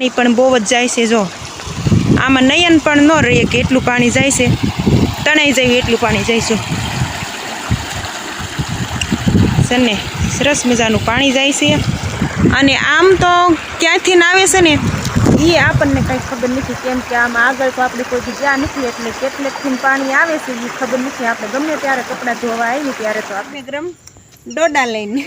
પાણી પણ બહુ જ જાય છે જો. આમાં નયન પણ ન રહીએ કે એટલું પાણી જાય છે. તણાઈ જાય એટલું પાણી જાય છે. છે ને સરસ મજાનું પાણી જાય છે. અને આમ તો ક્યાંથી ના આવે છે ને, એ આપણને કંઈ ખબર નથી. કેમ કે આમ આગળ તો આપણે કોઈ જ્યાં નથી, એટલે કેટલેકથી પાણી આવે છે એ ખબર નથી. આપણે ગમે ત્યારે કપડાં ધોવા આવીને ત્યારે તો આપણે ગરમ ડોડા લઈને.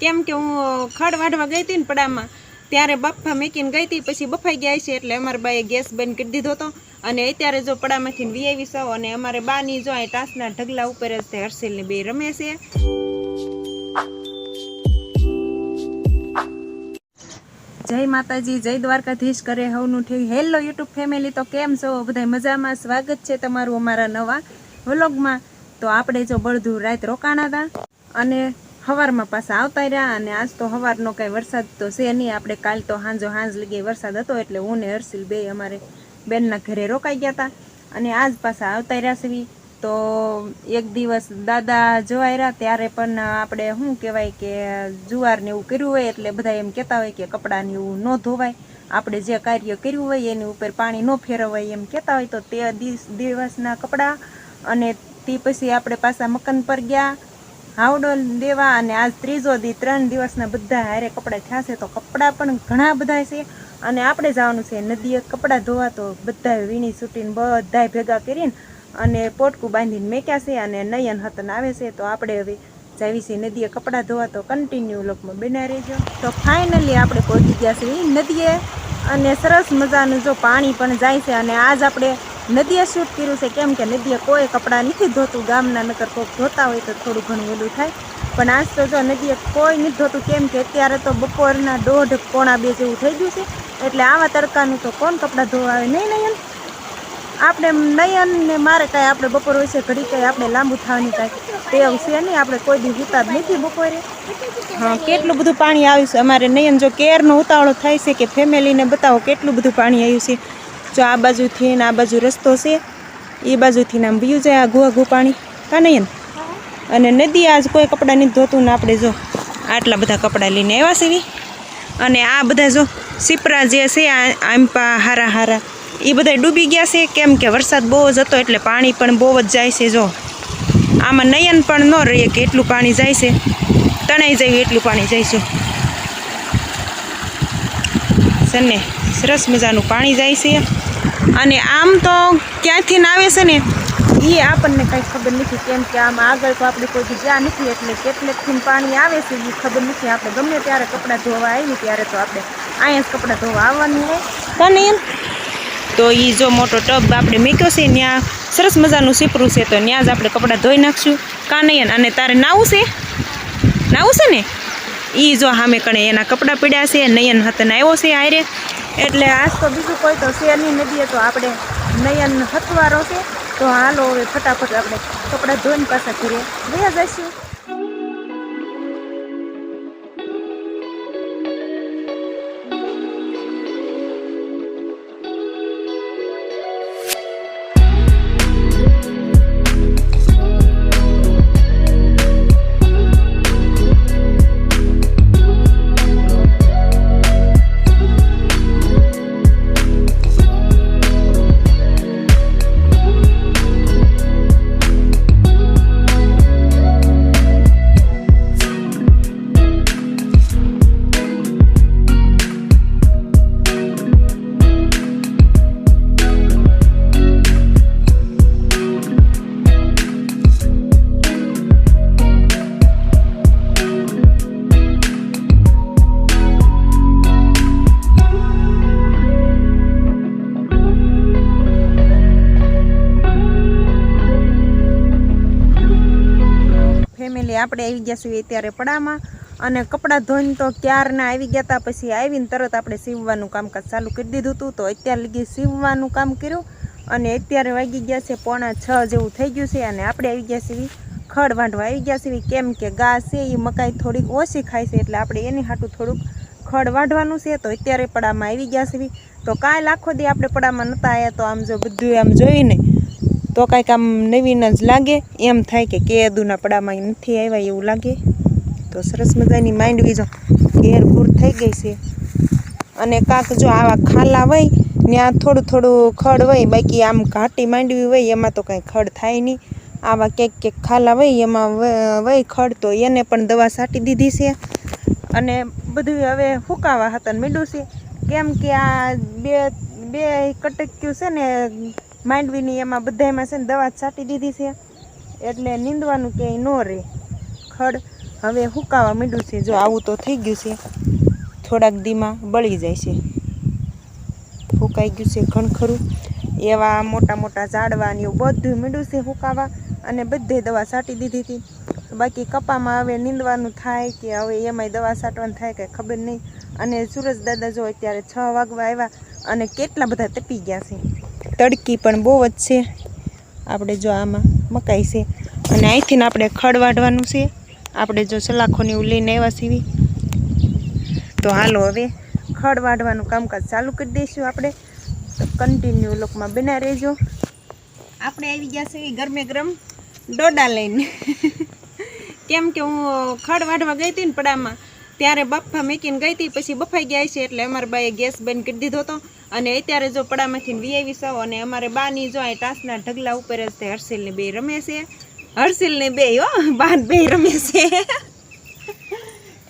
કેમ કે હું ખડ વાઢવા ગઈ હતી ને પડામાં ત્યારે બફા મેકીને ગઈ હતી, પછી બફાઈ ગયા છે એટલે અમારા બાએ ગેસ બંધ કરી દીધો હતો. અને અત્યારે જો પડામાંથી વી આવી સૌ અને અમારે બાની જો અહીં ટાસના ઢગલા ઉપર જ તે હર્ષિલની બે રમે છે. જય માતાજી, જય દ્વારકાધીશ કરે હવનું ઠીક હેલો યુટ્યુબ ફેમિલી તો કેમ છો? બધા મજામાં? સ્વાગત છે તમારું અમારા નવા વ્લોગમાં. તો આપણે જો બળધું રાત રોકાણા હતા અને સવારમાં પાછા આવતા રહ્યા અને આજ તો સવારનો કાંઈ વરસાદ તો છે નહીં. આપણે કાલ તો હાંજો હાંજ લગી વરસાદ હતો એટલે હું ને હર્ષિલ બે અમારે બેનના ઘરે રોકાઈ ગયા હતા અને આજ પાછા આવતા રહ્યા છીએ. તો એક દિવસ દાદા જોવાઈ રહ્યા ત્યારે પણ આપણે શું કહેવાય કે જુવારને એવું કર્યું હોય એટલે બધા એમ કહેતા હોય કે કપડાને એવું ન ધોવાય. આપણે જે કાર્ય કર્યું હોય એની ઉપર પાણી ન ફેરવાય એમ કહેતા હોય તો તે દિવસ દિવસના કપડાં અને તે પછી આપણે પાછા મકાન પર ગયા. હાવડો દેવા અને આજ ત્રીજો દી ત્રણ દિવસના બધા હારે કપડાં થયા છે, તો કપડાં પણ ઘણા બધા છે. અને આપણે જવાનું છે નદીએ કપડાં ધોવા, તો બધા વીણી છૂટીને બધા ભેગા કરીને અને પોટકું બાંધીને મેક્યા છે અને નયન હતન આવે છે, તો આપણે હવે જાવી છે નદીએ કપડાં ધોવા, તો કન્ટિન્યુ લોકમાં બના રહેજો. તો ફાઇનલી આપણે પહોંચી ગયા છે નદીએ અને સરસ મજાનું જો પાણી પણ જાય છે અને આજ આપણે નદીએ શૂટ કર્યું છે. કેમ કે નદીએ કોઈ કપડાં નથી ધોતું. ગામના નગર કોઈક ધોતા હોય તો થોડું ઘણું ઓલું થાય. પણ આજ તો જો નદીએ કોઈ નથી ધોતું, કેમ કે અત્યારે તો બપોરના દોઢ પોણા બે જેવું થઈ ગયું છે. એટલે આવા તડકાનું તો કોણ કપડાં ધોવા આવે? નહીં નયન આપણે નયન ને મારે કાંઈ આપણે બપોર હોય છે, ઘડી કાંઈ આપણે લાંબુ થવાની કાંઈ ટેવ છે નહીં. આપણે કોઈ દી ઉતાર નથી બપોરે. હા, કેટલું બધું પાણી આવ્યું છે? અમારે નયન જો કેરનો ઉતાવળો થાય છે કે ફેમિલીને બતાવો કેટલું બધું પાણી આવ્યું છે? જો આ બાજુથી ને આ બાજુ રસ્તો છે, એ બાજુથી નામ બીયું જાય આ ગુવા ગુ પાણી. કા નહીં અને નદી આજ કોઈ કપડાં નથી ધોતું ને આપણે જો આટલા બધા કપડાં લઈને આવ્યા છે અને આ બધા જો સિપરા જે છે આંપા હારા હારા, એ બધા ડૂબી ગયા છે. કેમ કે વરસાદ બહુ જ હતો એટલે પાણી પણ બહુ જ જાય છે જો. આમાં નયન પણ ન રહીએ કે એટલું પાણી જાય છે. તણાઈ જાય એટલું પાણી જાય છે. છે ને સરસ મજાનું પાણી જાય છે. અને આમ તો ક્યાંથી આવે છે ને, એ આપણને કાંઈ ખબર નથી. કેમ કે આમ આગળ તો આપણે કોઈ જ્યાં નથી, એટલે કેટલેકથી પાણી આવે છે એ ખબર નથી. આપણે ગમે ત્યારે કપડાં ધોવા આવીએ, ત્યારે તો આપણે અહીંયા જ કપડાં ધોવા આવવાનું હોય. કાં એમ તો એ જો મોટો ટબ આપણે મૂક્યો છે ત્યાં સરસ મજાનું સીપરું છે, તો ત્યાં જ આપણે કપડાં ધોઈ નાખશું. કા નહીં અને તારે નાવું છે? નાવું છે ને? એ જો સામે કણે એના કપડાં પીડ્યા છે, નયન હતન આવ્યો છે આયરે એટલે આજ તો બીજું કોઈ તો શેરની નદીએ, તો આપણે નયન હથવારો છે. તો હાલો હવે ફટાફટ આપણે કપડાં ધોઈને પાછા ઘરે ગયા જઈશું. ફેમિલી આપણે આવી ગયા છીએ અત્યારે પડામાં અને કપડાં ધોઈને તો ક્યારના આવી ગયા હતા પછી આવીને તરત આપણે સીવવાનું કામકાજ ચાલુ કરી દીધું હતું તો અત્યારે લગી સીવવાનું કામ કર્યું અને અત્યારે વાગી ગયા છે પોણા છ જેવું થઈ ગયું છે અને આપણે આવી ગયા છીએ ખડ વાંઢવા. આવી ગયા છીએ કેમ કે ગા છે એ મકાઈ થોડીક ઓછી ખાય છે એટલે આપણે એની હાટું થોડુંક ખડ વાઢવાનું છે. તો અત્યારે પડામાં આવી ગયા છીએ. તો કાંઈ લાખો દી આપણે પડામાં નહોતા આવ્યા તો આમ જો બધું આમ જોઈને તો કાંઈક આમ નવીન જ લાગે. એમ થાય કે કેદુના પડામાં નથી આવ્યા એવું લાગે. તો સરસ મજાની માંડવી જો ઘેર પૂર થઈ ગઈ છે. અને કાંક જો આવા ખાલા હોય, ત્યાં થોડું થોડું ખડ હોય, બાકી આમ ઘાટી માંડવી હોય, એમાં તો કાંઈ ખડ થાય નહીં. આવા કેક કેક ખાલા હોય, એમાં વય ખડ, તો એને પણ દવા છાંટી દીધી છે. અને બધું હવે ફૂંકાવા હતા મીડું છે. કેમ કે આ બે બે કટક્યું છે ને માંડવીની એમાં બધાયમાં છે ને દવા છાંટી દીધી છે. એટલે નીંદવાનું ક્યાંય ન રહે. ખડ હવે હુકાવા માંડ્યું છે. જો આવું તો થઈ ગયું છે. થોડાક દીમાં બળી જાય છે. હુકાઈ ગયું છે ઘણખરું એવા મોટા મોટા ઝાડવા ને એવું બધું મીડું છે હુકાવા. અને બધે દવા છાંટી દીધી હતી. બાકી કપામાં હવે નીંદવાનું થાય કે હવે એમાંય દવા છાંટવાનું થાય કે ખબર નહીં. અને સુરજ દાદા જો અત્યારે છ વાગવા આવ્યા અને કેટલા બધા તપી ગયા છે. તડકી પણ બહુ જ છે. આપણે જો આમાં મકાઈ છે. અને અહીંથી આપણે ખડ વાઢવાનું છે. આપણે જો સલાખોની લઈને આવ્યા છીએ. તો હાલો હવે ખડ વાઢવાનું કામકાજ ચાલુ કરી દઈશું આપણે. તો કન્ટિન્યુ લોકમાં બના રહેજો. આપણે આવી ગયા છે ગરમે ગરમ ડોડા લઈને. કેમ કે હું ખડ વાઢવા ગઈ હતી ને પડામાં. ત્યારે બફા મેકીને ગઈ હતી, પછી બફાઈ ગયા છે એટલે અમારા બાએ ગેસ બંધ કરી દીધો હતો. અને અત્યારે જો પડામાંથી વીઆઈવી સૌ અને અમારે બાની જો આ ટાસના ઢગલા ઉપર જ તે હર્ષિલને બે રમે છે. હર્ષિલને બે હો, બાન બે રમે છે.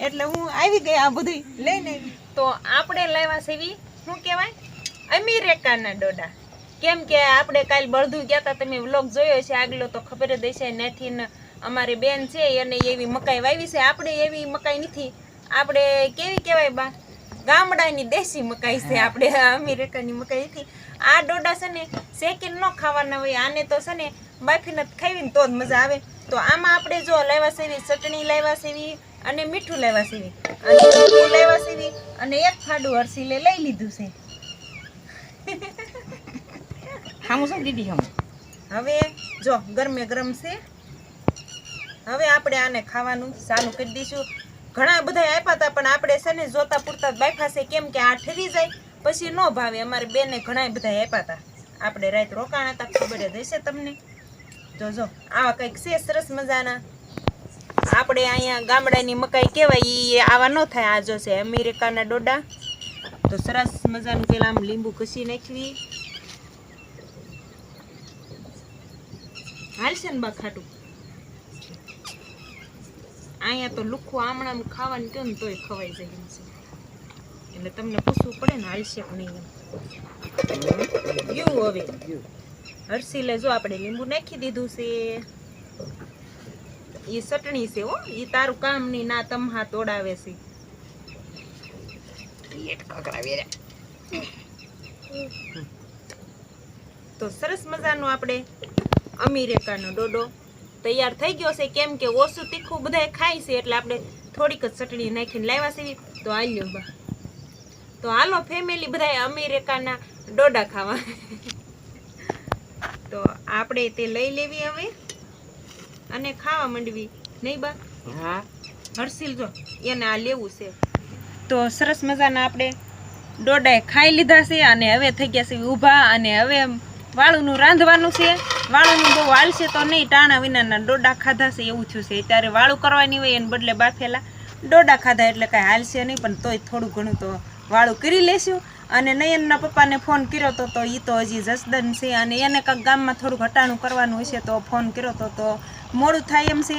એટલે હું આવી ગઈ આ બધું લઈને. તો આપણે લાવ્યા સેવી શું કહેવાય? અમીરેકાના ડોડા. કેમ કે આપણે કાલ બળદુ ગયા હતા તમે વ્લોગ જોયો છે, આગલો તો ખબર જ હશે નેથી અમારી બેન છે અને એવી મકાઈ વાવી છે. આપણે એવી મકાઈ નથી. આપણે કેવી કહેવાય બા? ગામડાની દેશી મકાઈ છે આપણે અમેરિકાની મકાઈ હતી. આ ડોડા છે ને શેકીને ન ખાવાના હોય આને તો છે ને બાફીને ખાવીને તો જ મજા આવે. તો આમાં આપણે જો લાવ્યા સેવી ચટણી લાવ્યા સેવી અને મીઠું લાવ્યા સેવી અને લાવ્યા સેવી અને એક ફાડું હરસીલે લઈ લીધું છે. હામું શું દીદી હામું? હવે જો ગરમે ગરમ છે. હવે આપણે આને ખાવાનું ચાલુ કરી દઈશું. ઘણા બધા આપ્યા હતા, પણ આપણે છે ને જોતા પૂરતા છે, કેમ કે આ ઠરી જાય, પછી ન ભાવે. અમારે બેને ઘણા બધા આપ્યા હતા. આપણે રાત રોકાણ હતા, ખબર જ હશે તમને? જો જો, આવા કંઈક છે સરસ મજાના. આપણે અહીંયા ગામડાની મકાઈ કહેવાય એ આવા ન થાય, આ જો છે અમેરિકાના ડોડા. તો સરસ મજાનું પેલા આમ લીંબુ ઘસી નાખવી. હાલશે ને બા ખાટું? અહીંયા તો લુખું આમણામ ખાવાનું ને તોય ખવાઈ જાય એમ છે. એટલે તમને પૂછવું પડે ને હાલશે કે નહીં એમ. ગયું હવે? હરસીલે જો આપણે લીંબુ નાખી દીધું છે. એ ચટણી છે હો. એ તારું કામ ના તમ હા તોડાવે છે. તો સરસ મજાનો આપણે અમીરેકાનો ડોડો તૈયાર થઈ ગયો છે. કેમ કે ઓછું તીખું બધાય ખાય છે એટલે આપણે થોડીક જ ચટણી નાખીને લાવ્યા છે. તો આલ્યો બા. તો હાલો ફેમિલી બધાય અમેરિકાના ડોડા ખાવા. તો આપણે તે લઈ લેવી હવે. અને ખાવા માંડવી. નહીં બા? હા. હર્ષિલ જો એને આ લેવું છે. તો સરસ મજાના આપણે ડોડાએ ખાઈ લીધા છે અને હવે થઈ ગયા છે ઊભા અને હવે વાળુંનું રાંધવાનું છે. વાળુનું બહુ હાલશે તો નહીં, ટાણા વિનાના ડોડા ખાધા છે, એવું થયું છે. ત્યારે વાળું કરવાની હોય એને બદલે બાફેલા. ડોડા ખાધા એટલે કાંઈ હાલશે નહીં, પણ તોય થોડું ઘણું તો વાળું કરી લેશું. અને નયનના પપ્પાને ફોન કર્યો તો તો એ તો હજી જસદન છે. અને એને કાંક ગામમાં થોડુંક ઘટાણું કરવાનું હશે તો ફોન કર્યો તો તો મોડું થાય એમ છે.